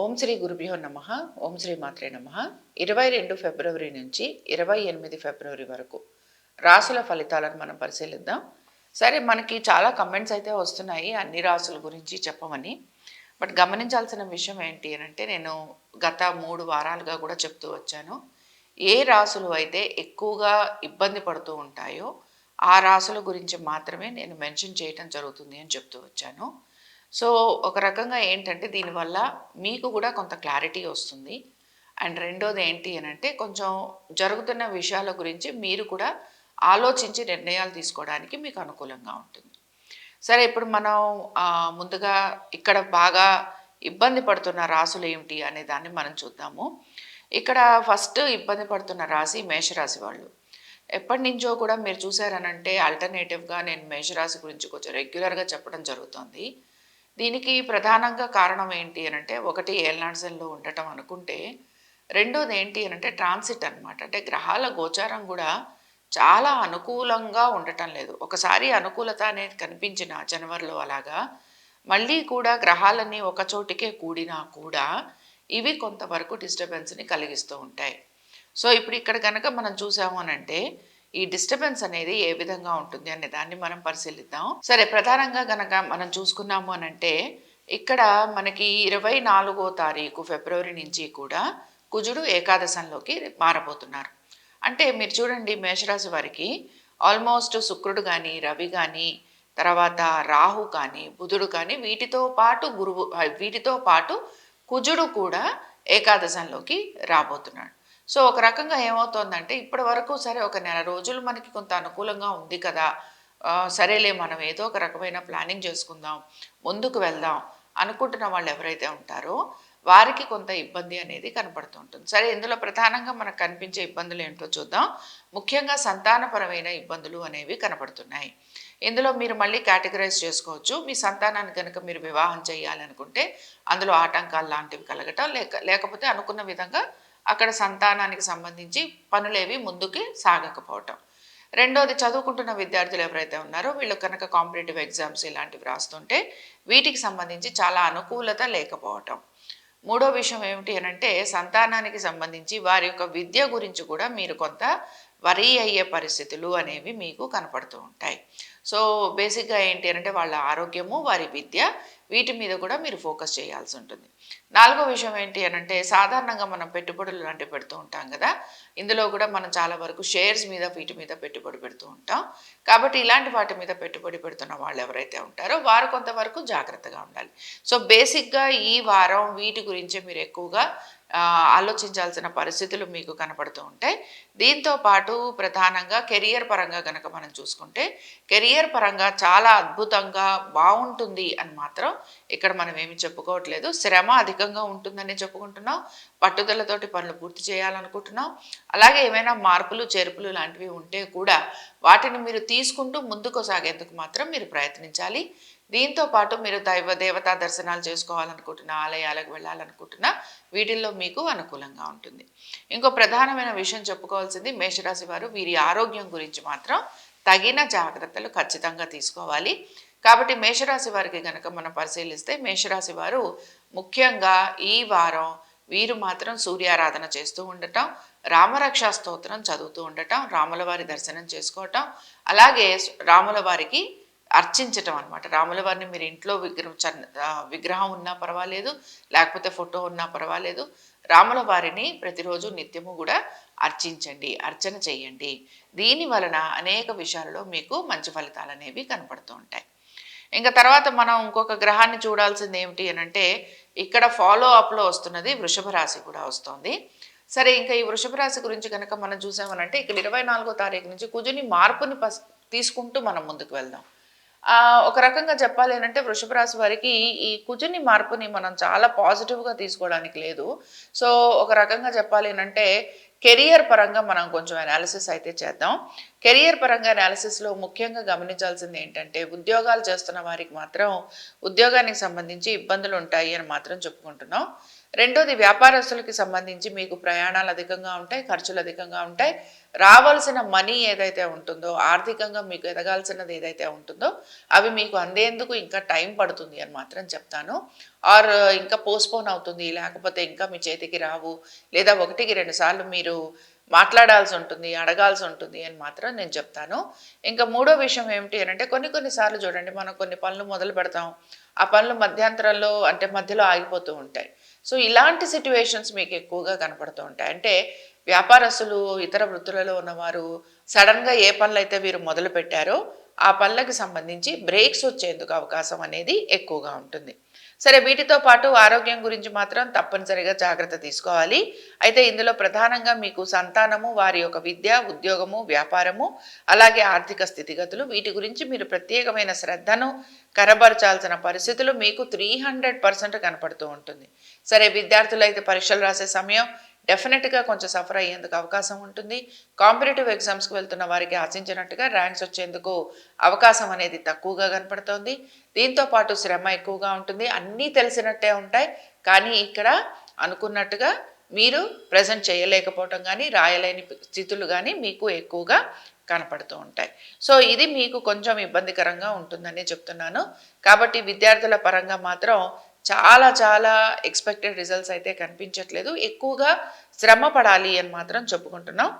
ఓం శ్రీ గురుభ్యో నమ. ఓం శ్రీ మాత్రే నమ. ఇరవై రెండు ఫిబ్రవరి నుంచి ఇరవై ఎనిమిది ఫిబ్రవరి వరకు రాసుల ఫలితాలను మనం పరిశీలిద్దాం. సరే మనకి చాలా కమెంట్స్ అయితే వస్తున్నాయి అన్ని రాసుల గురించి చెప్పమని. బట్ గమనించాల్సిన విషయం ఏంటి అని అంటే నేను గత మూడు వారాలుగా కూడా చెప్తూ వచ్చాను. ఏ రాసులు అయితే ఎక్కువగా ఇబ్బంది పడుతూ ఉంటాయో ఆ రాసుల గురించి మాత్రమే నేను మెన్షన్ చేయటం జరుగుతుంది అని చెప్తూ వచ్చాను. సో ఒక రకంగా ఏంటంటే దీనివల్ల మీకు కూడా కొంత క్లారిటీ వస్తుంది. అండ్ రెండోది ఏంటి అని అంటే కొంచెం జరుగుతున్న విషయాల గురించి మీరు కూడా ఆలోచించి నిర్ణయాలు తీసుకోవడానికి మీకు అనుకూలంగా ఉంటుంది. సరే ఇప్పుడు మనం ముందుగా ఇక్కడ బాగా ఇబ్బంది పడుతున్న రాసులు ఏమిటి అనే దాన్ని మనం చూద్దాము. ఇక్కడ ఫస్ట్ ఇబ్బంది పడుతున్న రాశి మేషరాశి వాళ్ళు. ఎప్పటి నుంచో కూడా మీరు చూసారనంటే ఆల్టర్నేటివ్గా నేను మేషరాశి గురించి కొంచెం రెగ్యులర్గా చెప్పడం జరుగుతుంది. దీనికి ప్రధానంగా కారణం ఏంటి అని అంటే ఒకటి ఏల్నాడ్సన్లో ఉండటం అనుకుంటే రెండోది ఏంటి అని అంటే ట్రాన్సిట్ అనమాట అంటే గ్రహాల గోచారం కూడా చాలా అనుకూలంగా ఉండటం లేదు. ఒకసారి అనుకూలత అనేది కనిపించిన జనవరిలో అలాగా మళ్ళీ కూడా గ్రహాలన్నీ ఒక చోటికే కూడినా కూడా ఇవి కొంతవరకు డిస్టర్బెన్స్ని కలిగిస్తూ ఉంటాయి. సో ఇప్పుడు ఇక్కడ కనుక మనం చూసాము ఈ డిస్టర్బెన్స్ అనేది ఏ విధంగా ఉంటుంది అనే దాన్ని మనం పరిశీలిద్దాం. సరే ప్రధానంగా గనక మనం చూసుకున్నాము అని అంటే ఇక్కడ మనకి ఇరవై నాలుగో తారీఖు ఫిబ్రవరి నుంచి కూడా కుజుడు ఏకాదశంలోకి మారబోతున్నారు. అంటే మీరు చూడండి మేషరాశి వారికి ఆల్మోస్ట్ శుక్రుడు కానీ రవి కానీ తర్వాత రాహు కానీ బుధుడు కానీ వీటితో పాటు గురువు వీటితో పాటు కుజుడు కూడా ఏకాదశంలోకి రాబోతున్నాడు సో ఒక రకంగా ఏమవుతోందంటే ఇప్పటి వరకు సరే ఒక నెల రోజులు మనకి కొంత అనుకూలంగా ఉంది కదా. సరేలే మనం ఏదో ఒక రకమైన ప్లానింగ్ చేసుకుందాం ముందుకు వెళ్దాం అనుకుంటున్న వాళ్ళు ఎవరైతే ఉంటారో వారికి కొంత ఇబ్బంది అనేది కనపడుతుంటుంది సరే ఇందులో ప్రధానంగా మనకు కనిపించే ఇబ్బందులు ఏంటో చూద్దాం. ముఖ్యంగా సంతానపరమైన ఇబ్బందులు అనేవి కనపడుతున్నాయి. ఇందులో మీరు మళ్ళీ కేటగరైజ్ చేసుకోవచ్చు. మీ సంతానాన్ని కనుక మీరు వివాహం చేయాలనుకుంటే అందులో ఆటంకాలు లాంటివి కలగటం లేక లేకపోతే అనుకున్న విధంగా అక్కడ సంతానానికి సంబంధించి పనులేవి ముందుకి సాగకపోవటం. రెండోది చదువుకుంటున్న విద్యార్థులు ఎవరైతే ఉన్నారో వీళ్ళు కనుక కాంపిటేటివ్ ఎగ్జామ్స్ ఇలాంటివి రాస్తుంటే వీటికి సంబంధించి చాలా అనుకూలత లేకపోవటం. మూడో విషయం ఏమిటి అని అంటే సంతానానికి సంబంధించి వారి యొక్క విద్య గురించి కూడా మీరు కొంత వరీ అయ్యే పరిస్థితులు అనేవి మీకు కనపడుతూ ఉంటాయి. సో బేసిక్గా ఏంటి అంటే వాళ్ళ ఆరోగ్యము వారి విద్య వీటి మీద కూడా మీరు ఫోకస్ చేయాల్సి ఉంటుంది. నాలుగో విషయం ఏంటి అని అంటే సాధారణంగా మనం పెట్టుబడులు లాంటివి పెడుతూ ఉంటాం కదా. ఇందులో కూడా మనం చాలా వరకు షేర్స్ మీద వీటి మీద పెట్టుబడి పెడుతూ ఉంటాం. కాబట్టి ఇలాంటి వాటి మీద పెట్టుబడి పెడుతున్న వాళ్ళు ఎవరైతే ఉంటారో వారు కొంతవరకు జాగ్రత్తగా ఉండాలి. సో బేసిక్గా ఈ వారం వీటి గురించే మీరు ఎక్కువగా ఆలోచించాల్సిన పరిస్థితులు మీకు కనపడుతూ ఉంటాయి. దీంతో పాటు ప్రధానంగా కెరియర్ పరంగా కనుక మనం చూసుకుంటే కెరియర్ పరంగా చాలా అద్భుతంగా బాగుంటుంది అని మాత్రం ఇక్కడ మనం ఏమి చెప్పుకోవట్లేదు. శ్రమ అధికంగా ఉంటుందని చెప్పుకుంటున్నాం. పట్టుదలతోటి పనులు పూర్తి చేయాలనుకుంటున్నాం. అలాగే ఏమైనా మార్పులు చేర్పులు లాంటివి ఉంటే కూడా వాటిని మీరు తీసుకుంటూ ముందుకు సాగేందుకు మాత్రం మీరు ప్రయత్నించాలి. దీంతో పాటు మీరు దైవ దేవతా దర్శనాలు చేసుకోవాలనుకుంటున్న ఆలయాలకు వెళ్ళాలనుకుంటున్నా వీటిల్లో మీకు అనుకూలంగా ఉంటుంది. ఇంకో ప్రధానమైన విషయం చెప్పుకోవాల్సింది మేషరాశి వారు వీరి ఆరోగ్యం గురించి మాత్రం తగిన జాగ్రత్తలు ఖచ్చితంగా తీసుకోవాలి. కాబట్టి మేషరాశి వారికి కనుక మనం పరిశీలిస్తే మేషరాశి వారు ముఖ్యంగా ఈ వారం వీరు మాత్రం సూర్యారాధన చేస్తూ ఉండటం రామరక్షా స్తోత్రం చదువుతూ ఉండటం రాముల వారి దర్శనం చేసుకోవటం అలాగే రాముల వారికి అర్చించటం అనమాట రాముల వారిని మీరు ఇంట్లో విగ్రహం విగ్రహం ఉన్నా పర్వాలేదు లేకపోతే ఫోటో ఉన్నా పర్వాలేదు రాముల వారిని ప్రతిరోజు నిత్యము కూడా అర్చించండి అర్చన చేయండి. దీని వలన అనేక విషయాలలో మీకు మంచి ఫలితాలు అనేవి కనపడుతూ ఉంటాయి. ఇంకా తర్వాత మనం ఇంకొక గ్రహాన్ని చూడాల్సింది ఏమిటి అని అంటే ఇక్కడ ఫాలో అప్లో వస్తున్నది వృషభ రాశి కూడా వస్తుంది. సరే ఇంకా ఈ వృషభ రాశి గురించి కనుక మనం చూసామనంటే ఇక్కడ ఇరవై నాలుగో తారీఖు నుంచి కుజుని మార్పుని పస్ తీసుకుంటూ మనం ముందుకు వెళ్దాం. ఒక రకంగా చెప్పాలి అంటే వృషభ రాశి వారికి ఈ కుజుని మార్పుని మనం చాలా పాజిటివ్గా తీసుకోవడానికి లేదు. సో ఒక రకంగా చెప్పాలి అంటే కెరియర్ పరంగా మనం కొంచెం అనాలిసిస్ అయితే చేద్దాం. కెరియర్ పరంగా అనాలిసిస్లో ముఖ్యంగా గమనించాల్సింది ఏంటంటే ఉద్యోగాలు చేస్తున్న వారికి మాత్రం ఉద్యోగానికి సంబంధించి ఇబ్బందులు ఉంటాయి అని మాత్రం చెప్పుకుంటున్నాం. రెండోది వ్యాపారస్తులకి సంబంధించి మీకు ప్రయాణాలు అధికంగా ఉంటాయి ఖర్చులు అధికంగా ఉంటాయి. రావాల్సిన మనీ ఏదైతే ఉంటుందో ఆర్థికంగా మీకు ఎదగాల్సినది ఏదైతే ఉంటుందో అవి మీకు అందేందుకు ఇంకా టైం పడుతుంది అని మాత్రం చెప్తాను. ఆర్ ఇంకా పోస్ట్పోన్ అవుతుంది లేకపోతే ఇంకా మీ చేతికి రావు లేదా ఒకటికి రెండు సార్లు మీరు మాట్లాడాల్సి ఉంటుంది అడగాల్సి ఉంటుంది అని మాత్రం నేను చెప్తాను. ఇంకా మూడో విషయం ఏమిటి అని అంటే కొన్ని కొన్నిసార్లు చూడండి మనం కొన్ని పనులు మొదలు పెడతాం. ఆ పనులు మధ్యాంతరంలో అంటే మధ్యలో ఆగిపోతూ ఉంటాయి. సో ఇలాంటి సిట్యువేషన్స్ మీకు ఎక్కువగా కనపడుతూ ఉంటాయి. అంటే వ్యాపారస్తులు ఇతర వృత్తులలో ఉన్నవారు సడన్గా ఏ పనులు అయితే వీరు మొదలు పెట్టారో ఆ పనులకు సంబంధించి బ్రేక్స్ వచ్చేందుకు అవకాశం అనేది ఎక్కువగా ఉంటుంది. సరే వీటితో పాటు ఆరోగ్యం గురించి మాత్రం తప్పనిసరిగా జాగ్రత్త తీసుకోవాలి. అయితే ఇందులో ప్రధానంగా మీకు సంతానము వారి యొక్క విద్య ఉద్యోగము వ్యాపారము అలాగే ఆర్థిక స్థితిగతులు వీటి గురించి మీరు ప్రత్యేకమైన శ్రద్ధను కనబరచాల్సిన పరిస్థితులు మీకు త్రీ హండ్రెడ్ పర్సెంట్ కనపడుతూ ఉంటుంది. సరే విద్యార్థులు అయితే పరీక్షలు రాసే సమయం డెఫినెట్గా కొంచెం సఫర్ అయ్యేందుకు అవకాశం ఉంటుంది. కాంపిటేటివ్ ఎగ్జామ్స్కి వెళ్తున్న వారికి ఆశించినట్టుగా ర్యాంక్స్ వచ్చేందుకు అవకాశం అనేది తక్కువగా కనపడుతోంది. దీంతో పాటు శ్రమ ఎక్కువగా ఉంటుంది. అన్నీ తెలిసినట్టే ఉంటాయి. కానీ ఇక్కడ అనుకున్నట్టుగా మీరు ప్రజెంట్ చేయలేకపోవటం కానీ రాయలేని స్థితులు కానీ మీకు ఎక్కువగా కనపడుతూ ఉంటాయి. సో ఇది మీకు కొంచెం ఇబ్బందికరంగా ఉంటుందని చెప్తున్నాను. కాబట్టి విద్యార్థుల పరంగా మాత్రం చాలా చాలా ఎక్స్పెక్టెడ్ రిజల్ట్స్ అయితే కనిపించట్లేదు. ఎక్కువగా శ్రమ పడాలి అని మాత్రం చెప్పుకుంటున్నాం.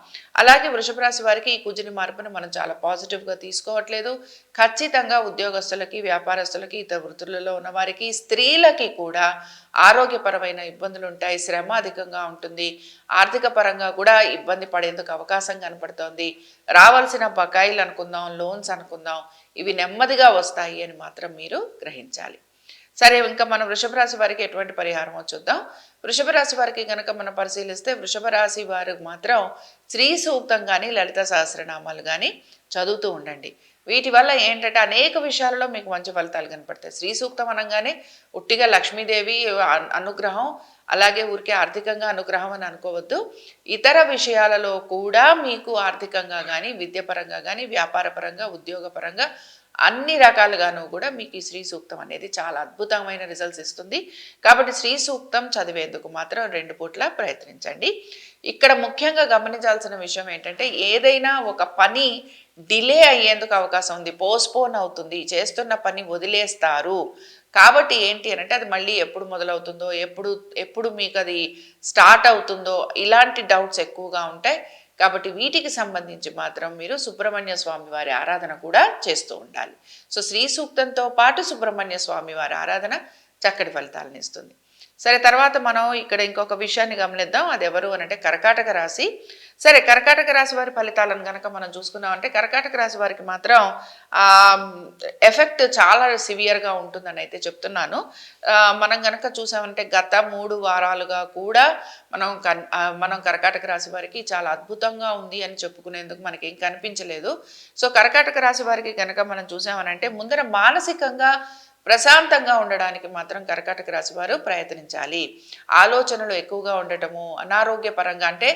అలాగే వృషభ రాశి వారికి ఈ కుజుని మార్పును మనం చాలా పాజిటివ్గా తీసుకోవట్లేదు. ఖచ్చితంగా ఉద్యోగస్తులకి వ్యాపారస్తులకి ఇతర వృత్తులలో ఉన్న వారికి స్త్రీలకి కూడా ఆరోగ్యపరమైన ఇబ్బందులు ఉంటాయి. శ్రమ అధికంగా ఉంటుంది. ఆర్థిక పరంగా కూడా ఇబ్బంది పడేందుకు అవకాశం కనపడుతోంది. రావాల్సిన బకాయిలు అనుకుందాం లోన్స్ అనుకుందాం ఇవి నెమ్మదిగా వస్తాయి అని మాత్రం మీరు గ్రహించాలి. సరే ఇంకా మనం వృషభ రాశి వారికి ఎటువంటి పరిహారం చూద్దాం. వృషభ రాశి వారికి కనుక మనం పరిశీలిస్తే వృషభ రాశి వారు మాత్రం శ్రీ సూక్తం కానీ లలిత సహస్రనామాలు కానీ చదువుతూ ఉండండి. వీటి వల్ల ఏంటంటే అనేక విషయాలలో మీకు మంచి ఫలితాలు కనపడతాయి. శ్రీ సూక్తం అనగానే ఉట్టిగా లక్ష్మీదేవి అనుగ్రహం అలాగే ఊరికే ఆర్థికంగా అనుగ్రహం అని అనుకోవద్దు. ఇతర విషయాలలో కూడా మీకు ఆర్థికంగా కానీ విద్యపరంగా కానీ వ్యాపారపరంగా ఉద్యోగపరంగా అన్ని రకాలుగాను కూడా మీకు ఈ శ్రీ సూక్తం అనేది చాలా అద్భుతమైన రిజల్ట్స్ ఇస్తుంది. కాబట్టి శ్రీ సూక్తం చదివేందుకు మాత్రం రెండు పూట్ల ప్రయత్నించండి. ఇక్కడ ముఖ్యంగా గమనించాల్సిన విషయం ఏంటంటే ఏదైనా ఒక పని డిలే అయ్యేందుకు అవకాశం ఉంది పోస్ట్పోన్ అవుతుంది చేస్తున్న పని వదిలేస్తారు. కాబట్టి ఏంటి అని అంటే అది మళ్ళీ ఎప్పుడు మొదలవుతుందో ఎప్పుడు ఎప్పుడు మీకు అది స్టార్ట్ అవుతుందో ఇలాంటి డౌట్స్ ఎక్కువగా ఉంటాయి. కాబట్టి వీటికి సంబంధించి మాత్రం మీరు సుబ్రహ్మణ్య స్వామి వారి ఆరాధన కూడా చేస్తూ ఉండాలి. సో శ్రీ సూక్తంతో పాటు సుబ్రహ్మణ్య స్వామి వారి ఆరాధన చక్కటి ఫలితాలను ఇస్తుంది. సరే తర్వాత మనం ఇక్కడ ఇంకొక విషయాన్ని గమనిద్దాం. అది ఎవరు అని అంటే కర్కాటక రాశి. సరే కర్కాటక రాశి వారి ఫలితాలను కనుక మనం చూసుకున్నామంటే కర్కాటక రాశి వారికి మాత్రం ఎఫెక్ట్ చాలా సివియర్గా ఉంటుందని అయితే చెప్తున్నాను. మనం కనుక చూసామంటే గత మూడు వారాలుగా కూడా మనం మనం కర్కాటక రాశి వారికి చాలా అద్భుతంగా ఉంది అని చెప్పుకునేందుకు మనకి ఏం కనిపించలేదు. సో కర్కాటక రాశి వారికి కనుక మనం చూసామనంటే ముందర మానసికంగా ప్రశాంతంగా ఉండడానికి మాత్రం కర్కాటక రాశి వారు ప్రయత్నించాలి. ఆలోచనలు ఎక్కువగా ఉండటము అనారోగ్యపరంగా అంటే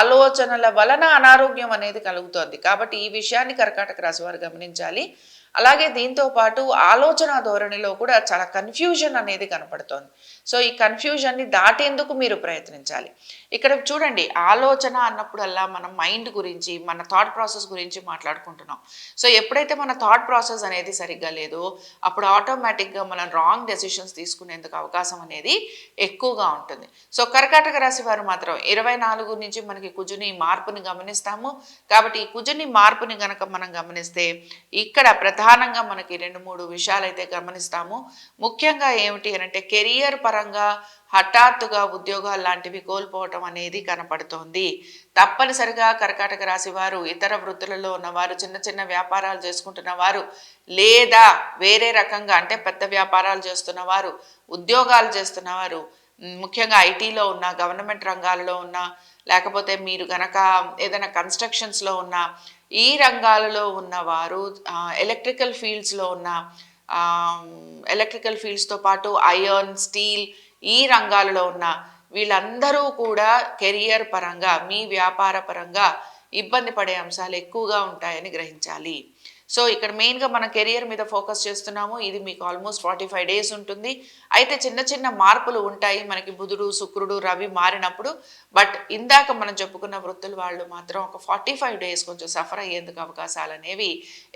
ఆలోచనల వలన అనారోగ్యం అనేది కలుగుతోంది. కాబట్టి ఈ విషయాన్ని కర్కాటక రాశి వారు గమనించాలి. అలాగే దీంతో పాటు ఆలోచన ధోరణిలో కూడా చాలా కన్ఫ్యూజన్ అనేది కనపడుతోంది. సో ఈ కన్ఫ్యూజన్ని దాటేందుకు మీరు ప్రయత్నించాలి. ఇక్కడ చూడండి ఆలోచన అన్నప్పుడల్లా మనం మైండ్ గురించి మన థాట్ ప్రాసెస్ గురించి మాట్లాడుకుంటున్నాం. సో ఎప్పుడైతే మన థాట్ ప్రాసెస్ అనేది సరిగ్గా లేదో అప్పుడు ఆటోమేటిక్గా మనం రాంగ్ డెసిషన్స్ తీసుకునేందుకు అవకాశం అనేది ఎక్కువగా ఉంటుంది. సో కర్కాటక రాశి వారు మాత్రం ఇరవై నాలుగు నుంచి మనకి కుజుని మార్పుని గమనిస్తాము. కాబట్టి ఈ కుజుని మార్పుని గనక మనం గమనిస్తే ఇక్కడ ప్రధాన ప్రధానంగా మనకి రెండు మూడు విషయాలు అయితే గమనిస్తాము. ముఖ్యంగా ఏమిటి అంటే కెరియర్ పరంగా హఠాత్తుగా ఉద్యోగాలు లాంటివి కోల్పోవటం అనేది కనపడుతోంది. తప్పనిసరిగా కర్కాటక రాశి వారు ఇతర వృత్తులలో ఉన్నవారు చిన్న చిన్న వ్యాపారాలు చేసుకుంటున్న వారు లేదా వేరే రకంగా అంటే పెద్ద వ్యాపారాలు చేస్తున్న వారు ఉద్యోగాలు చేస్తున్నవారు ముఖ్యంగా ఐటీలో ఉన్న గవర్నమెంట్ రంగాలలో ఉన్న లేకపోతే మీరు గనక ఏదైనా కన్స్ట్రక్షన్స్లో ఉన్న ఈ రంగాలలో ఉన్నవారు ఎలక్ట్రికల్ ఫీల్డ్స్లో ఉన్న ఎలక్ట్రికల్ ఫీల్డ్స్తో పాటు ఐరన్ స్టీల్ ఈ రంగాలలో ఉన్న వీళ్ళందరూ కూడా కెరియర్ పరంగా మీ వ్యాపార పరంగా ఇబ్బంది పడే అంశాలు ఎక్కువగా ఉంటాయని గ్రహించాలి. సో ఇక్కడ మెయిన్గా మన కెరియర్ మీద ఫోకస్ చేస్తున్నాము. ఇది మీకు ఆల్మోస్ట్ ఫార్టీ ఫైవ్ డేస్ ఉంటుంది. అయితే చిన్న చిన్న మార్పులు ఉంటాయి. మనకి బుధుడు శుక్రుడు రవి మారినప్పుడు బట్ ఇందాక మనం చెప్పుకున్న వృత్తులు వాళ్ళు మాత్రం ఒక ఫార్టీ ఫైవ్ డేస్ కొంచెం సఫర్ అయ్యేందుకు అవకాశాలు అనేవి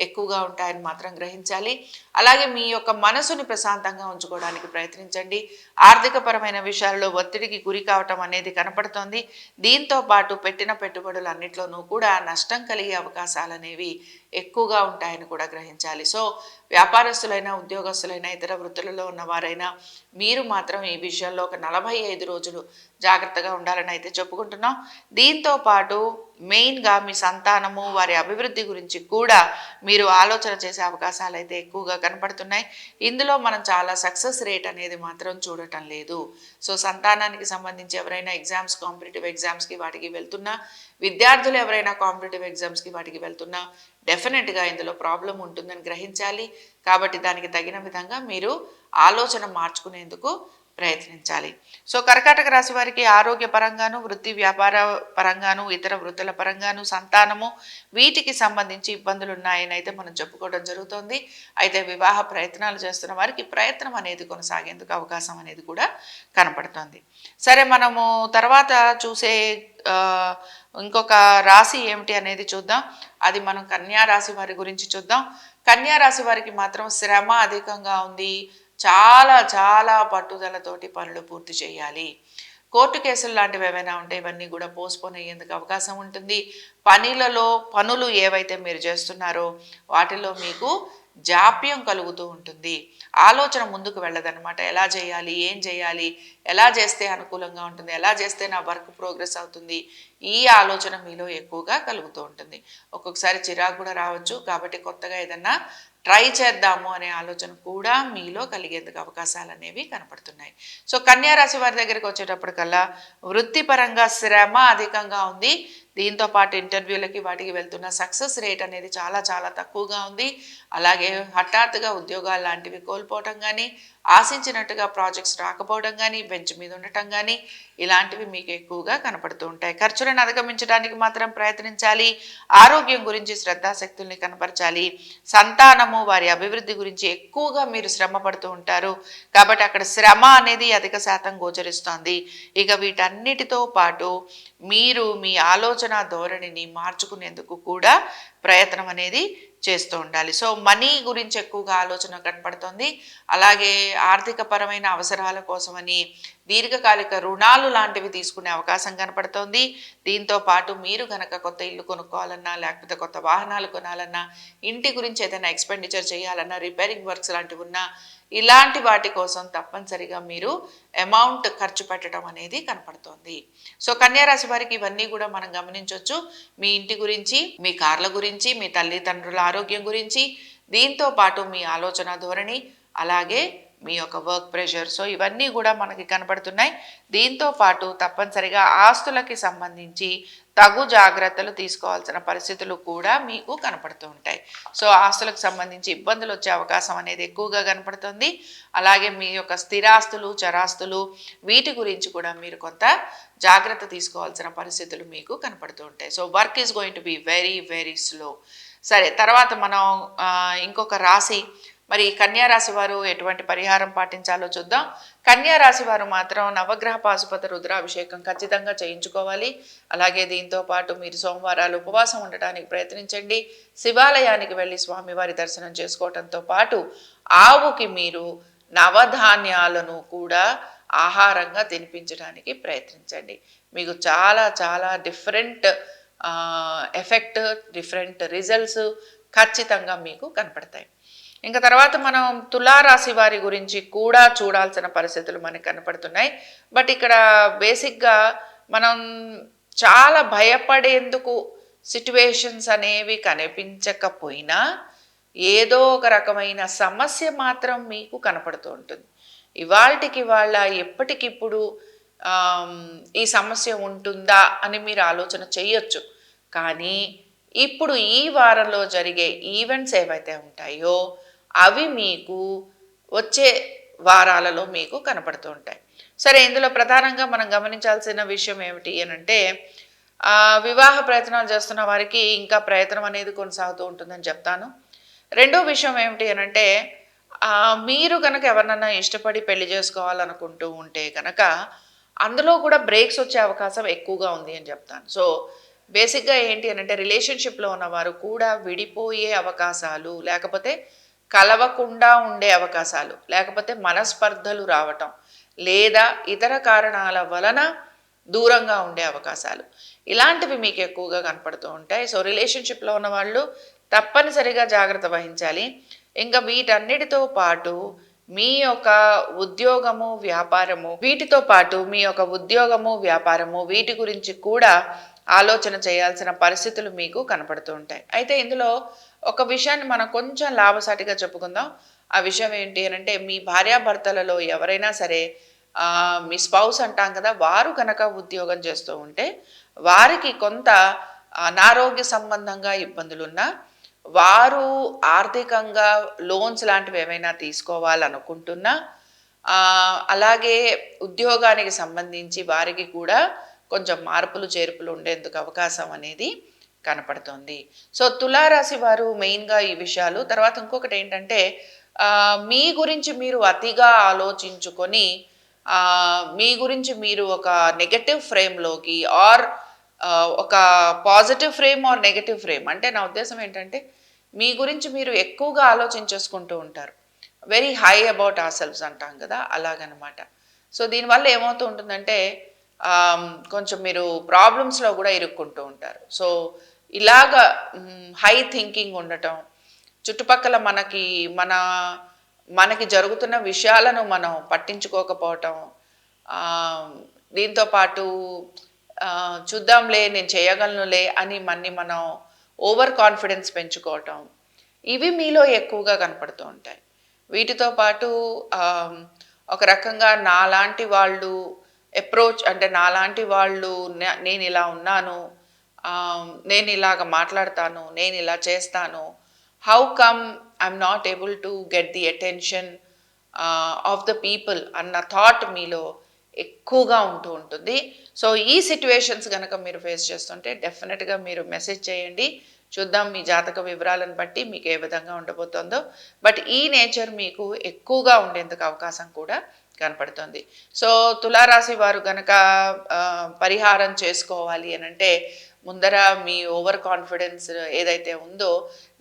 ఎక్కువగా ఉంటాయని మాత్రం గ్రహించాలి. అలాగే మీ యొక్క మనసుని ప్రశాంతంగా ఉంచుకోవడానికి ప్రయత్నించండి. ఆర్థికపరమైన విషయాల్లో ఒత్తిడికి గురి కావటం అనేది కనపడుతోంది. దీంతో పాటు పెట్టిన పెట్టుబడులన్నిట్లోనూ కూడా నష్టం కలిగే అవకాశాలు అనేవి ఎక్కువగా ఉంటాయని కూడా గ్రహించాలి. సో వ్యాపారస్తులైనా ఉద్యోగస్తులైనా ఇతర వృత్తులలో ఉన్నవారైనా మీరు మాత్రం ఈ విషయంలో ఒక నలభై ఐదు రోజులు జాగ్రత్తగా ఉండాలని అయితే చెప్పుకుంటున్నాం. దీంతో పాటు మెయిన్గా మీ సంతానము వారి అభివృద్ధి గురించి కూడా మీరు ఆలోచన చేసే అవకాశాలు అయితే ఎక్కువగా కనపడుతున్నాయి. ఇందులో మనం చాలా సక్సెస్ రేట్ అనేది మాత్రం చూడటం లేదు. సో సంతానానికి సంబంధించి ఎవరైనా ఎగ్జామ్స్ కాంపిటేటివ్ ఎగ్జామ్స్కి వాటికి వెళ్తున్నా విద్యార్థులు ఎవరైనా కాంపిటేటివ్ ఎగ్జామ్స్కి వాటికి వెళ్తున్నా డెఫినెట్గా ఇందులో ప్రాబ్లం ఉంటుందని గ్రహించాలి. కాబట్టి దానికి తగిన విధంగా మీరు ఆలోచన మార్చుకునేందుకు ప్రయత్నించాలి. సో కర్కాటక రాశి వారికి ఆరోగ్య పరంగాను వృత్తి వ్యాపార పరంగాను ఇతర వృత్తుల పరంగాను సంతానము వీటికి సంబంధించి ఇబ్బందులు ఉన్నాయని అయితే మనం చెప్పుకోవడం జరుగుతుంది. అయితే వివాహ ప్రయత్నాలు చేస్తున్న వారికి ప్రయత్నం అనేది కొనసాగేందుకు అవకాశం అనేది కూడా కనపడుతుంది. సరే మనము తర్వాత చూసే ఇంకొక రాశి ఏమిటి అనేది చూద్దాం. అది మనం కన్యా రాశి వారి గురించి చూద్దాం. కన్యా రాశి వారికి మాత్రం శ్రమ అధికంగా ఉంది. చాలా చాలా పట్టుదలతోటి పనులు పూర్తి చేయాలి. కోర్టు కేసులు లాంటివి ఏవైనా ఉంటే ఇవన్నీ కూడా పోస్ట్పోన్ అయ్యేందుకు అవకాశం ఉంటుంది. పనులలో పనులు ఏవైతే మీరు చేస్తున్నారో వాటిలో మీకు జాప్యం కలుగుతూ ఉంటుంది. ఆలోచన ముందుకు వెళ్ళదన్నమాట. ఎలా చేయాలి? ఏం చేయాలి? ఎలా చేస్తే అనుకూలంగా ఉంటుంది? ఎలా చేస్తే నా వర్క్ ప్రోగ్రెస్ అవుతుంది? ఈ ఆలోచన మీలో ఎక్కువగా కలుగుతూ ఉంటుంది. ఒక్కొక్కసారి చిరాకు కూడా రావచ్చు. కాబట్టి కొత్తగా ఏదన్నా ట్రై చేద్దాము అనే ఆలోచన కూడా మీలో కలిగేందుకు అవకాశాలు అనేవి కనపడుతున్నాయి. సో కన్యారాశి వారి దగ్గరికి వచ్చేటప్పటికల్లా వృత్తిపరంగా శ్రమ అధికంగా ఉంది. దీంతో పాటు ఇంటర్వ్యూలకి వాటికి వెళ్తున్న సక్సెస్ రేట్ అనేది చాలా చాలా తక్కువగా ఉంది. అలాగే హఠాత్తుగా ఉద్యోగాలు లాంటివి కోల్పోవటం కానీ ఆశించినట్టుగా ప్రాజెక్ట్స్ రాకపోవడం కానీ బెంచ్ మీద ఉండటం కానీ ఇలాంటివి మీకు ఎక్కువగా కనపడుతూ ఉంటాయి. ఖర్చులను అధిగమించడానికి మాత్రం ప్రయత్నించాలి. ఆరోగ్యం గురించి శ్రద్ధాశక్తుల్ని కనపరచాలి. సంతానము వారి అభివృద్ధి గురించి ఎక్కువగా మీరు శ్రమ పడుతూ ఉంటారు. కాబట్టి అక్కడ శ్రమ అనేది అధిక శాతం గోచరిస్తోంది. ఇక వీటన్నిటితో పాటు మీరు మీ ఆలోచన ఆలోచన ధోరణిని మార్చుకునేందుకు కూడా ప్రయత్నం అనేది చేస్తూ ఉండాలి. సో మనీ గురించి ఎక్కువగా ఆలోచన కనపడుతుంది. అలాగే ఆర్థిక పరమైన అవసరాల కోసమని దీర్ఘకాలిక రుణాలు లాంటివి తీసుకునే అవకాశం కనపడుతోంది. దీంతో పాటు మీరు గనక కొత్త ఇల్లు కొనుక్కోవాలన్నా లేకపోతే కొత్త వాహనాలు కొనాలన్నా ఇంటి గురించి ఏదైనా ఎక్స్పెండిచర్ చేయాలన్నా రిపేరింగ్ వర్క్స్ లాంటివి ఉన్నా ఇలాంటి వాటి కోసం తప్పనిసరిగా మీరు అమౌంట్ ఖర్చు పెట్టడం అనేది కనపడుతోంది. సో కన్యారాశి వారికి ఇవన్నీ కూడా మనం గమనించవచ్చు మీ ఇంటి గురించి మీ కార్ల గురించి మీ తల్లిదండ్రుల ఆరోగ్యం గురించి దీంతో పాటు మీ ఆలోచన ధోరణి అలాగే మీ యొక్క వర్క్ ప్రెషర్ సో ఇవన్నీ కూడా మనకి కనపడుతున్నాయి. దీంతో పాటు తప్పనిసరిగా ఆస్తులకి సంబంధించి తగు జాగ్రత్తలు తీసుకోవాల్సిన పరిస్థితులు కూడా మీకు కనపడుతూ ఉంటాయి. సో ఆస్తులకు సంబంధించి ఇబ్బందులు వచ్చే అవకాశం అనేది ఎక్కువగా కనపడుతుంది. అలాగే మీ యొక్క స్థిరాస్తులు చరాస్తులు వీటి గురించి కూడా మీరు కొంత జాగ్రత్త తీసుకోవాల్సిన పరిస్థితులు మీకు కనపడుతూ ఉంటాయి. So work is going to be very very slow సరే తర్వాత మనం ఇంకొక రాశి మరి కన్యారాశి వారు ఎటువంటి పరిహారం పాటించాలో చూద్దాం. కన్యారాశి వారు మాత్రం నవగ్రహ పాశుపత రుద్రాభిషేకం ఖచ్చితంగా చేయించుకోవాలి. అలాగే దీంతో పాటు మీరు సోమవారాలు ఉపవాసం ఉండటానికి ప్రయత్నించండి. శివాలయానికి వెళ్ళి స్వామివారి దర్శనం చేసుకోవటంతో పాటు ఆవుకి మీరు నవధాన్యాలను కూడా ఆహారంగా తినిపించడానికి ప్రయత్నించండి. మీకు చాలా చాలా డిఫరెంట్ ఎఫెక్ట్ డిఫరెంట్ రిజల్ట్స్ ఖచ్చితంగా మీకు కనపడతాయి. ఇంకా తర్వాత మనం తులారాశి వారి గురించి కూడా చూడాల్సిన పరిస్థితులు మనకు కనపడుతున్నాయి. బట్ ఇక్కడ బేసిక్గా మనం చాలా భయపడేందుకు సిట్యువేషన్స్ అనేవి కనిపించకపోయినా ఏదో ఒక రకమైన సమస్య మాత్రం మీకు కనపడుతూ ఉంటుంది. ఇవాళకి వాళ్ళ ఎప్పటికిప్పుడు ఈ సమస్య ఉంటుందా అని మీరు ఆలోచన చేయొచ్చు. కానీ ఇప్పుడు ఈ వారంలో జరిగే ఈవెంట్స్ ఏవైతే ఉంటాయో అవి మీకు వచ్చే వారాలలో మీకు కనపడుతూ ఉంటాయి. సరే ఇందులో ప్రధానంగా మనం గమనించాల్సిన విషయం ఏమిటి అని అంటే వివాహ ప్రయత్నాలు చేస్తున్న వారికి ఇంకా ప్రయత్నం అనేది కొనసాగుతూ ఉంటుందని చెప్తాను. రెండో విషయం ఏమిటి అని అంటే మీరు కనుక ఎవరినన్నా ఇష్టపడి పెళ్ళి చేసుకోవాలనుకుంటూ ఉంటే కనుక అందులో కూడా బ్రేక్స్ వచ్చే అవకాశం ఎక్కువగా ఉంది అని చెప్తాను. సో బేసిక్గా ఏంటి అని అంటే రిలేషన్షిప్లో ఉన్నవారు కూడా విడిపోయే అవకాశాలు లేకపోతే కలవకుండా ఉండే అవకాశాలు లేకపోతే మనస్పర్ధలు రావటం లేదా ఇతర కారణాల వలన దూరంగా ఉండే అవకాశాలు. ఇలాంటివి మీకు ఎక్కువగా కనపడుతూ ఉంటాయి. సో రిలేషన్షిప్లో ఉన్న వాళ్ళు తప్పనిసరిగా జాగ్రత్త వహించాలి. ఇంకా వీటన్నిటితో పాటు మీ యొక్క ఉద్యోగము వ్యాపారము వీటితో పాటు మీ యొక్క ఉద్యోగము వ్యాపారము వీటి గురించి కూడా ఆలోచన చేయాల్సిన పరిస్థితులు మీకు కనపడుతూ ఉంటాయి. అయితే ఇందులో ఒక విషయాన్ని మనం కొంచెం లాభసాటిగా చెప్పుకుందాం. ఆ విషయం ఏంటి అని అంటే మీ భార్యాభర్తలలో ఎవరైనా సరే మీ స్పౌస్ అంటాం కదా వారు కనుక ఉద్యోగం చేస్తూ ఉంటే వారికి కొంత అనారోగ్య సంబంధంగా ఇబ్బందులున్నా వారు ఆర్థికంగా లోన్స్ లాంటివి ఏమైనా తీసుకోవాలనుకుంటున్నా అలాగే ఉద్యోగానికి సంబంధించి వారికి కూడా కొంచెం మార్పులు చేర్పులు ఉండేందుకు అవకాశం అనేది కనపడుతోంది. సో తులారాశి వారు మెయిన్గా ఈ విషయాలు. తర్వాత ఇంకొకటి ఏంటంటే మీ గురించి మీరు అతిగా ఆలోచించుకొని మీ గురించి మీరు ఒక నెగటివ్ ఫ్రేమ్లోకి ఆర్ ఒక positive frame or negative frame. అంటే నా ఉద్దేశం ఏంటంటే మీ గురించి మీరు ఎక్కువగా ఆలోచించేసుకుంటూ ఉంటారు. వెరీ హై అబౌట్ ఆ సెల్ఫ్స్ అంటాం కదా అలాగనమాట. సో దీనివల్ల ఏమవుతూ ఉంటుందంటే కొంచెం మీరు ప్రాబ్లమ్స్లో కూడా ఇరుక్కుంటూ ఉంటారు. సో ఇలాగ హై థింకింగ్ ఉండటం చుట్టుపక్కల మనకి మన మనకి జరుగుతున్న విషయాలను మనం పట్టించుకోకపోవటం దీంతోపాటు దీంతో పాటు చూద్దాంలే నేను చేయగలనులే అని మన్ని మనం ఓవర్ కాన్ఫిడెన్స్ పెంచుకోవటం ఇవి మీలో ఎక్కువగా కనపడుతూ ఉంటాయి. వీటితో పాటు ఒక రకంగా నాలాంటి వాళ్ళు అప్రోచ్ అంటే నాలాంటి వాళ్ళు నేను ఇలా ఉన్నాను Um, నేను ఇలాగ మాట్లాడతాను నేను ఇలా చేస్తాను. How come I'm not able to get the attention of the people అన్న థాట్ మీలో ఎక్కువగా ఉంటూ ఉంటుంది. సో ఈ సిట్యువేషన్స్ కనుక మీరు ఫేస్ చేస్తుంటే డెఫినెట్గా మీరు మెసేజ్ చేయండి. చూద్దాం మీ జాతక వివరాలను బట్టి మీకు ఏ విధంగా ఉండబోతుందో. బట్ ఈ నేచర్ మీకు ఎక్కువగా ఉండేందుకు అవకాశం కూడా కనపడుతుంది. సో తులారాశి వారు కనుక uh, పరిహారం చేసుకోవాలి అని అంటే ముందర మీ ఓవర్ కాన్ఫిడెన్స్ ఏదైతే ఉందో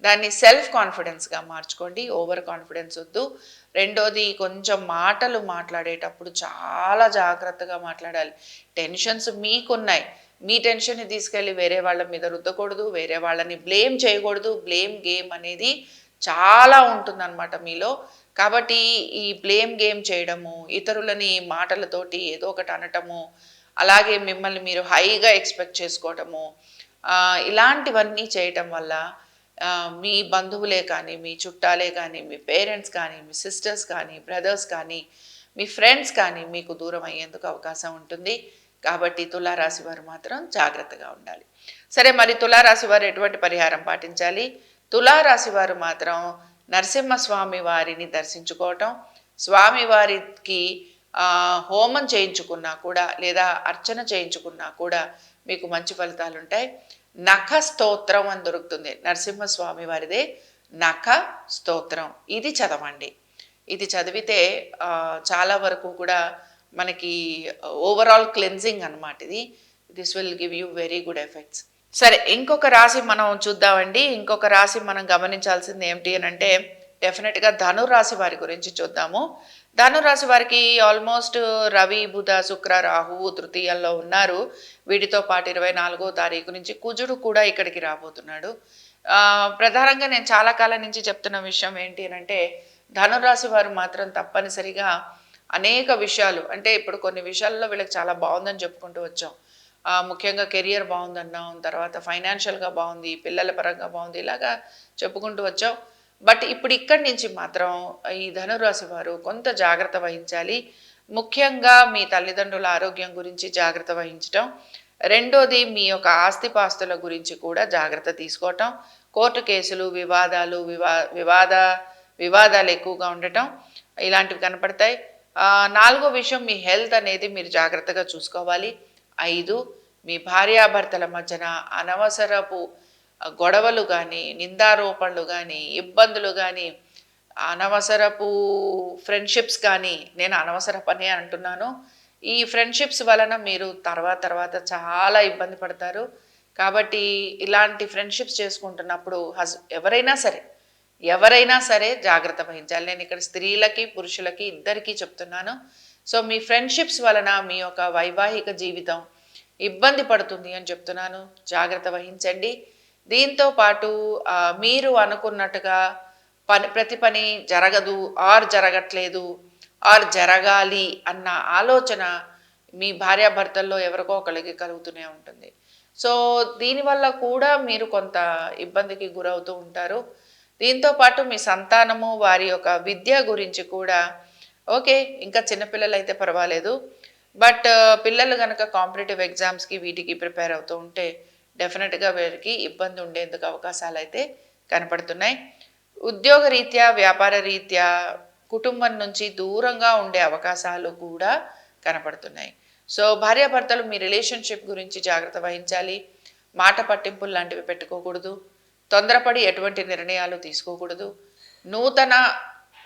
దాన్ని సెల్ఫ్ కాన్ఫిడెన్స్గా మార్చుకోండి. ఓవర్ కాన్ఫిడెన్స్ వద్దు. రెండోది కొంచెం మాటలు మాట్లాడేటప్పుడు చాలా జాగ్రత్తగా మాట్లాడాలి. టెన్షన్స్ మీకున్నాయి. మీ టెన్షన్ని తీసుకెళ్ళి వేరే వాళ్ళ మీద రుద్దకూడదు. వేరే వాళ్ళని బ్లేమ్ చేయకూడదు. బ్లేమ్ గేమ్ అనేది చాలా ఉంటుందన్నమాట మీలో. కాబట్టి ఈ బ్లేమ్ గేమ్ చేయడము ఇతరులని మాటలతోటి ఏదో ఒకటి అనటము అలాగే మిమ్మల్ని మీరు హైగా ఎక్స్పెక్ట్ చేసుకోవటము ఇలాంటివన్నీ చేయటం వల్ల మీ బంధువులే కానీ మీ చుట్టాలే కానీ మీ పేరెంట్స్ కానీ మీ సిస్టర్స్ కానీ బ్రదర్స్ కానీ మీ ఫ్రెండ్స్ కానీ మీకు దూరం అయ్యేందుకు అవకాశం ఉంటుంది. కాబట్టి తులారాశి వారు మాత్రం జాగ్రత్తగా ఉండాలి. సరే మరి తులారాశి వారు ఎటువంటి పరిహారం పాటించాలి? తులారాశి వారు మాత్రం నరసింహస్వామి వారిని దర్శించుకోవటం స్వామివారికి హోమం చేయించుకున్నా కూడా లేదా అర్చన చేయించుకున్నా కూడా మీకు మంచి ఫలితాలు ఉంటాయి నఖ స్తోత్రం అని దొరుకుతుంది. నరసింహస్వామి వారిదే నఖ స్తోత్రం. ఇది చదవండి. ఇది చదివితే చాలా వరకు కూడా మనకి ఓవరాల్ క్లెన్జింగ్ అనమాట ఇది. This will give you very good effects సరే ఇంకొక రాశి మనం చూద్దామండి. ఇంకొక రాశి మనం గమనించాల్సింది ఏమిటి అని అంటే డెఫినెట్గా ధనురాశి వారి గురించి చూద్దాము. ధనురాశి వారికి ఆల్మోస్ట్ రవి బుధ శుక్ర రాహువు తృతీయంలో ఉన్నారు. వీటితో పాటు ఇరవై నాలుగో తారీఖు నుంచి కుజుడు కూడా ఇక్కడికి రాబోతున్నాడు. ప్రధానంగా నేను చాలా కాలం నుంచి చెప్తున్న విషయం ఏంటి అని అంటే ధనురాశి వారు మాత్రం తప్పనిసరిగా అనేక విషయాలు అంటే ఇప్పుడు కొన్ని విషయాల్లో వీళ్ళకి చాలా బాగుందని చెప్పుకుంటూ వచ్చాం. ముఖ్యంగా కెరియర్ బాగుందన్నాం తర్వాత ఫైనాన్షియల్గా బాగుంది పిల్లల పరంగా బాగుంది ఇలాగా చెప్పుకుంటూ వచ్చాం. బట్ ఇప్పుడు ఇక్కడి నుంచి మాత్రం ఈ ధనురాశి వారు కొంత జాగ్రత్త వహించాలి. ముఖ్యంగా మీ తల్లిదండ్రుల ఆరోగ్యం గురించి జాగ్రత్త వహించటం. రెండోది మీ యొక్క ఆస్తిపాస్తుల గురించి కూడా జాగ్రత్త తీసుకోవటం. కోర్టు కేసులు వివాదాలు వివా వివాద వివాదాలు ఎక్కువగా ఉండటం ఇలాంటివి కనపడతాయి. నాలుగో విషయం మీ హెల్త్ అనేది మీరు జాగ్రత్తగా చూసుకోవాలి. ఐదు మీ భార్యాభర్తల మధ్యన అనవసరపు గొడవలు కానీ నిందారోపణలు కానీ ఇబ్బందులు కానీ అనవసరపు ఫ్రెండ్షిప్స్ కానీ నేను అనవసరపనే అంటున్నాను. ఈ ఫ్రెండ్షిప్స్ వలన మీరు తర్వాత తర్వాత చాలా ఇబ్బంది పడతారు. కాబట్టి ఇలాంటి ఫ్రెండ్షిప్స్ చేసుకుంటున్నప్పుడు హస్ ఎవరైనా సరే ఎవరైనా సరే జాగ్రత్త వహించాలి. నేను ఇక్కడ స్త్రీలకి పురుషులకి ఇద్దరికీ చెప్తున్నాను. సో మీ ఫ్రెండ్షిప్స్ వలన మీ యొక్క వైవాహిక జీవితం ఇబ్బంది పడుతుంది అని చెప్తున్నాను. జాగ్రత్త వహించండి. దీంతో పాటు మీరు అనుకున్నట్టుగా పని ప్రతి పని జరగదు ఆర్ జరగట్లేదు ఆర్ జరగాలి అన్న ఆలోచన మీ భార్యాభర్తల్లో ఎవరికో ఒకరికి కలుగుతూనే ఉంటుంది. సో దీనివల్ల కూడా మీరు కొంత ఇబ్బందికి గురవుతూ ఉంటారు. దీంతో పాటు మీ సంతానము వారి యొక్క విద్య గురించి కూడా ఓకే ఇంకా చిన్నపిల్లలు అయితే పర్వాలేదు బట్ పిల్లలు కనుక కాంపిటేటివ్ ఎగ్జామ్స్కి వీటికి ప్రిపేర్ అవుతూ ఉంటే డెఫినెట్గా వీరికి ఇబ్బంది ఉండేందుకు అవకాశాలు అయితే కనపడుతున్నాయి. ఉద్యోగ రీత్యా వ్యాపార రీత్యా కుటుంబం నుంచి దూరంగా ఉండే అవకాశాలు కూడా కనపడుతున్నాయి. సో భార్యాభర్తలు మీ రిలేషన్షిప్ గురించి జాగ్రత్త వహించాలి. మాట పట్టింపులు లాంటివి పెట్టుకోకూడదు. తొందరపడి ఎటువంటి నిర్ణయాలు తీసుకోకూడదు. నూతన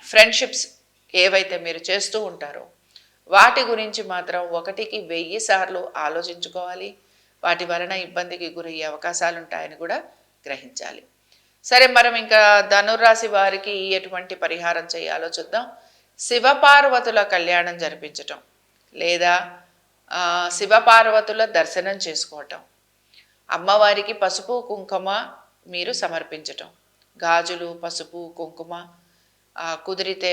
ఫ్రెండ్షిప్స్ ఏవైతే మీరు చేస్తూ ఉంటారో వాటి గురించి మాత్రం ఒకటికి వెయ్యి సార్లు ఆలోచించుకోవాలి. వాటి వలన ఇబ్బందికి గురయ్యే అవకాశాలు ఉంటాయని కూడా గ్రహించాలి. సరే మనం ఇంకా ధనుర్రాశి వారికి ఎటువంటి పరిహారం చేయాలో చూద్దాం. శివపార్వతుల కళ్యాణం జరిపించటం లేదా శివపార్వతుల దర్శనం చేసుకోవటం. అమ్మవారికి పసుపు కుంకుమ మీరు సమర్పించటం. గాజులు పసుపు కుంకుమ కుదిరితే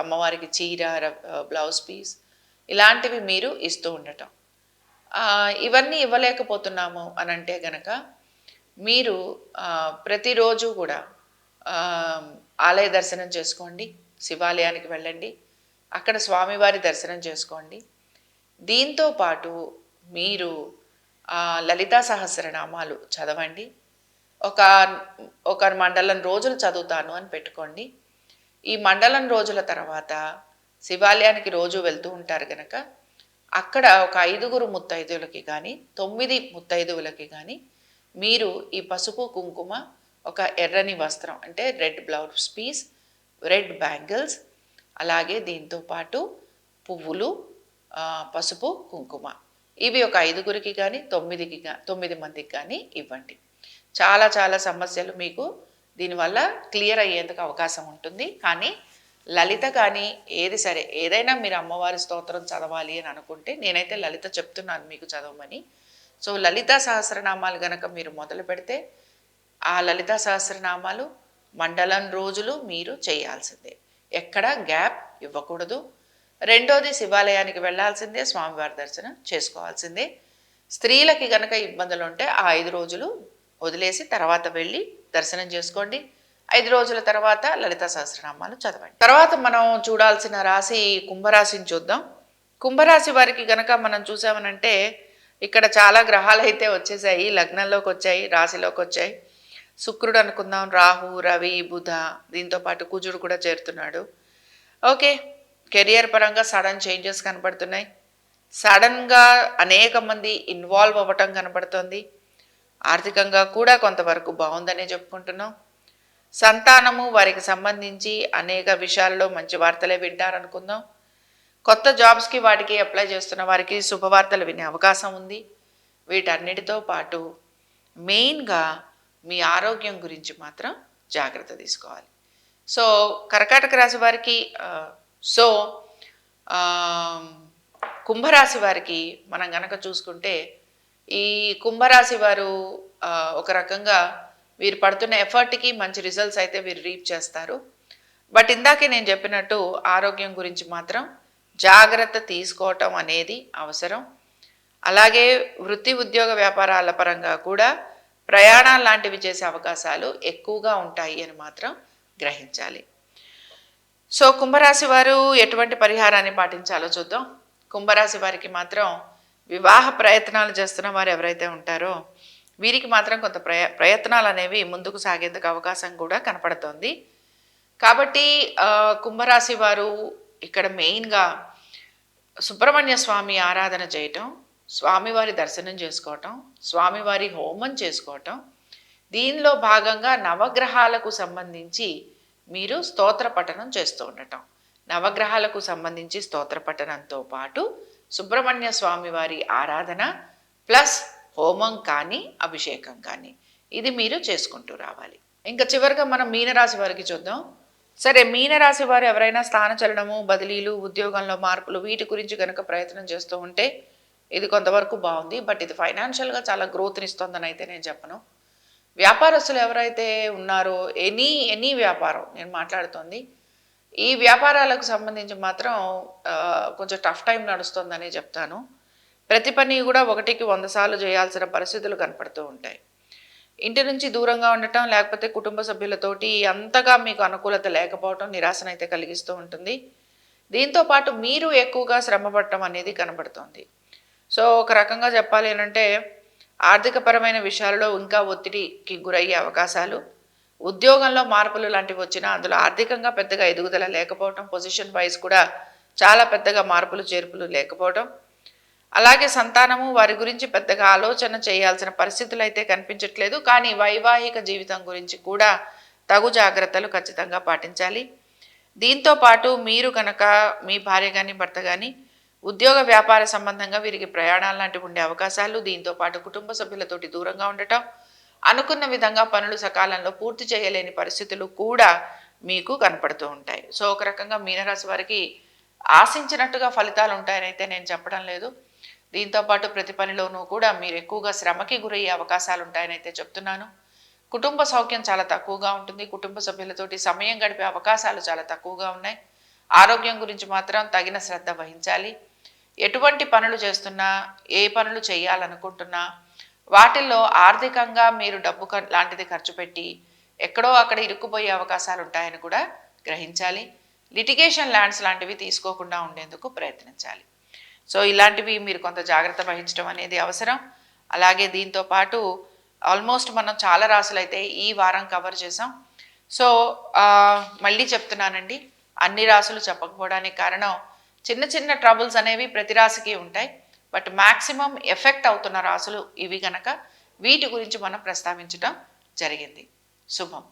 అమ్మవారికి చీర బ్లౌజ్ పీస్ ఇలాంటివి మీరు ఇస్తూ ఉండటం. ఇవన్నీ ఇవ్వలేకపోతున్నాము అని అంటే గనక మీరు ప్రతిరోజు కూడా ఆలయ దర్శనం చేసుకోండి శివాలయానికి వెళ్ళండి అక్కడ స్వామివారి దర్శనం చేసుకోండి. దీంతో పాటు మీరు లలితా సహస్రనామాలు చదవండి. ఒక ఒక మండలం రోజులు చదువుతాను అని పెట్టుకోండి. ఈ మండలం రోజుల తర్వాత శివాలయానికి రోజు వెళ్తూ ఉంటారు కనుక అక్కడ ఒక ఐదుగురు ముత్తైదువులకి కానీ తొమ్మిది ముత్తైదువులకి కానీ మీరు ఈ పసుపు కుంకుమ ఒక ఎర్రని వస్త్రం అంటే red blouse piece red bangles అలాగే దీంతో పాటు పువ్వులు పసుపు కుంకుమ. ఇవి ఒక ఐదుగురికి కానీ తొమ్మిదికి గా తొమ్మిది మందికి కానీ ఇవ్వండి. చాలా చాలా సమస్యలు మీకు దీనివల్ల క్లియర్ అయ్యేందుకు అవకాశం ఉంటుంది. కానీ లలిత కానీ ఏది సరే ఏదైనా మీరు అమ్మవారి స్తోత్రం చదవాలి అని అనుకుంటే నేనైతే లలిత చెప్తున్నాను మీకు చదవమని. సో లలిత సహస్రనామాలు గనక మీరు మొదలు పెడితే ఆ లలిత సహస్రనామాలు మండలం రోజులు మీరు చేయాల్సిందే. ఎక్కడ గ్యాప్ ఇవ్వకూడదు. రెండోది శివాలయానికి వెళ్ళాల్సిందే స్వామివారి దర్శనం చేసుకోవాల్సిందే. స్త్రీలకి గనక ఇబ్బందులు ఉంటే ఆ ఐదు రోజులు వదిలేసి తర్వాత వెళ్ళి దర్శనం చేసుకోండి. ఐదు రోజుల తర్వాత లలిత సహస్రనామాలు చదవండి. తర్వాత మనం చూడాల్సిన రాశి కుంభరాశిని చూద్దాం. కుంభరాశి వారికి గనక మనం చూసామనంటే ఇక్కడ చాలా గ్రహాలు అయితే వచ్చేసాయి లగ్నంలోకి వచ్చాయి రాశిలోకి వచ్చాయి. శుక్రుడు అనుకుందాం రాహు రవి బుధ దీంతో పాటు కుజుడు కూడా చేరుతున్నాడు. ఓకే కెరియర్ పరంగా సడన్ చేంజెస్ కనపడుతున్నాయి. సడన్గా అనేక మంది ఇన్వాల్వ్ అవ్వటం కనపడుతోంది. ఆర్థికంగా కూడా కొంతవరకు బాగుందనే చెప్పుకుంటున్నాం. సంతానము వారికి సంబంధించి అనేక విషయాల్లో మంచి వార్తలే వింటారనుకుందాం. కొత్త జాబ్స్కి వాటికి అప్లై చేస్తున్న వారికి శుభవార్తలు వినే అవకాశం ఉంది. వీటన్నిటితో పాటు మెయిన్గా మీ ఆరోగ్యం గురించి మాత్రం జాగ్రత్త తీసుకోవాలి. సో కర్కాటక రాశి వారికి సో కుంభరాశి వారికి మనం గనక చూసుకుంటే ఈ కుంభరాశి వారు ఒక రకంగా వీరు పడుతున్న ఎఫర్ట్కి మంచి రిజల్ట్స్ అయితే వీరు రీప్ చేస్తారు. బట్ ఇందాకే నేను చెప్పినట్టు ఆరోగ్యం గురించి మాత్రం జాగ్రత్త తీసుకోవటం అనేది అవసరం. అలాగే వృత్తి ఉద్యోగ వ్యాపారాల పరంగా కూడా ప్రయాణాలు లాంటివి చేసే అవకాశాలు ఎక్కువగా ఉంటాయి అని మాత్రం గ్రహించాలి. సో కుంభరాశి వారు ఎటువంటి పరిహారాన్ని పాటించాలో చూద్దాం. కుంభరాశి వారికి మాత్రం వివాహ ప్రయత్నాలు చేస్తున్న వారు ఎవరైతే ఉంటారో వీరికి మాత్రం కొంత ప్రయ ప్రయత్నాలు అనేవి ముందుకు సాగేందుకు అవకాశం కూడా కనపడుతోంది. కాబట్టి కుంభరాశి వారు ఇక్కడ మెయిన్గా సుబ్రహ్మణ్య స్వామి ఆరాధన చేయటం స్వామివారి దర్శనం చేసుకోవటం స్వామివారి హోమం చేసుకోవటం దీనిలో భాగంగా నవగ్రహాలకు సంబంధించి మీరు స్తోత్ర పఠనం చేస్తూ ఉండటం. నవగ్రహాలకు సంబంధించి స్తోత్ర పఠనంతో పాటు సుబ్రహ్మణ్య స్వామివారి ఆరాధన ప్లస్ హోమం కానీ అభిషేకం కానీ. ఇది మీరు చేసుకుంటూ రావాలి. ఇంకా చివరిగా మనం మీనరాశి వారికి చూద్దాం. సరే మీనరాశి వారు ఎవరైనా స్థానచలనము బదిలీలు ఉద్యోగంలో మార్పులు వీటి గురించి కనుక ప్రయత్నం చేస్తూ ఉంటే ఇది కొంతవరకు బాగుంది. బట్ ఇది ఫైనాన్షియల్గా చాలా గ్రోత్ని ఇస్తుందని అయితే నేను చెప్పను. వ్యాపారస్తులు ఎవరైతే ఉన్నారో ఎనీ ఎనీ వ్యాపారం నేను మాట్లాడుతోంది. ఈ వ్యాపారాలకు సంబంధించి మాత్రం కొంచెం టఫ్ టైం నడుస్తుందని చెప్తాను. ప్రతి పని కూడా ఒకటికి వంద సార్లు చేయాల్సిన పరిస్థితులు కనపడుతూ ఉంటాయి. ఇంటి నుంచి దూరంగా ఉండటం లేకపోతే కుటుంబ సభ్యులతోటి అంతగా మీకు అనుకూలత లేకపోవటం నిరాశనైతే కలిగిస్తూ ఉంటుంది. దీంతో పాటు మీరు ఎక్కువగా శ్రమపడటం అనేది కనబడుతోంది. సో ఒక రకంగా చెప్పాలి అంటే ఆర్థికపరమైన విషయాలలో ఇంకా ఒత్తిడికి గురయ్యే అవకాశాలు ఉద్యోగంలో మార్పులు లాంటివి వచ్చినా అందులో ఆర్థికంగా పెద్దగా ఎదుగుదల లేకపోవటం పొజిషన్ వైజ్ కూడా చాలా పెద్దగా మార్పులు చేర్పులు లేకపోవటం అలాగే సంతానము వారి గురించి పెద్దగా ఆలోచన చేయాల్సిన పరిస్థితులు అయితే కనిపించట్లేదు. కానీ వైవాహిక జీవితం గురించి కూడా తగు జాగ్రత్తలు ఖచ్చితంగా పాటించాలి. దీంతో పాటు మీరు కనుక మీ భార్య కానీ భర్త కానీ ఉద్యోగ వ్యాపార సంబంధంగా వీరికి ప్రయాణాలు లాంటివి ఉండే అవకాశాలు దీంతో పాటు కుటుంబ సభ్యులతోటి దూరంగా ఉండటం అనుకున్న విధంగా పనులు సకాలంలో పూర్తి చేయలేని పరిస్థితులు కూడా మీకు కనపడుతూ ఉంటాయి. సో ఒక రకంగా మీనరాశి వారికి ఆశించినట్టుగా ఫలితాలు ఉంటాయని అయితే నేను చెప్పడం లేదు. దీంతో పాటు ప్రతి పనిలోనూ కూడా మీరు ఎక్కువగా శ్రమకి గురయ్యే అవకాశాలు ఉంటాయని అయితే చెప్తున్నాను. కుటుంబ సౌఖ్యం చాలా తక్కువగా ఉంటుంది. కుటుంబ సభ్యులతోటి సమయం గడిపే అవకాశాలు చాలా తక్కువగా ఉన్నాయి. ఆరోగ్యం గురించి మాత్రం తగిన శ్రద్ధ వహించాలి. ఎటువంటి పనులు చేస్తున్నా ఏ పనులు చేయాలనుకుంటున్నా వాటిల్లో ఆర్థికంగా మీరు డబ్బు లాంటిది ఖర్చు పెట్టి ఎక్కడో అక్కడ ఇరుక్కుపోయే అవకాశాలు ఉంటాయని కూడా గ్రహించాలి. లిటిగేషన్ ల్యాండ్స్ లాంటివి తీసుకోకుండా ఉండేందుకు ప్రయత్నించాలి. సో ఇలాంటివి మీరు కొంత జాగ్రత్త వహించడం అనేది అవసరం. అలాగే దీంతో పాటు ఆల్మోస్ట్ మనం చాలా రాసులు అయితే ఈ వారం కవర్ చేసాం సో మళ్ళీ చెప్తున్నానండి అన్ని రాసులు చెప్పకపోవడానికి కారణం చిన్న చిన్న ట్రబుల్స్ అనేవి ప్రతి రాశికి ఉంటాయి. బట్ మ్యాక్సిమం ఎఫెక్ట్ అవుతున్న రాసులు ఇవి గనక వీటి గురించి మనం ప్రస్తావించడం జరిగింది. శుభం.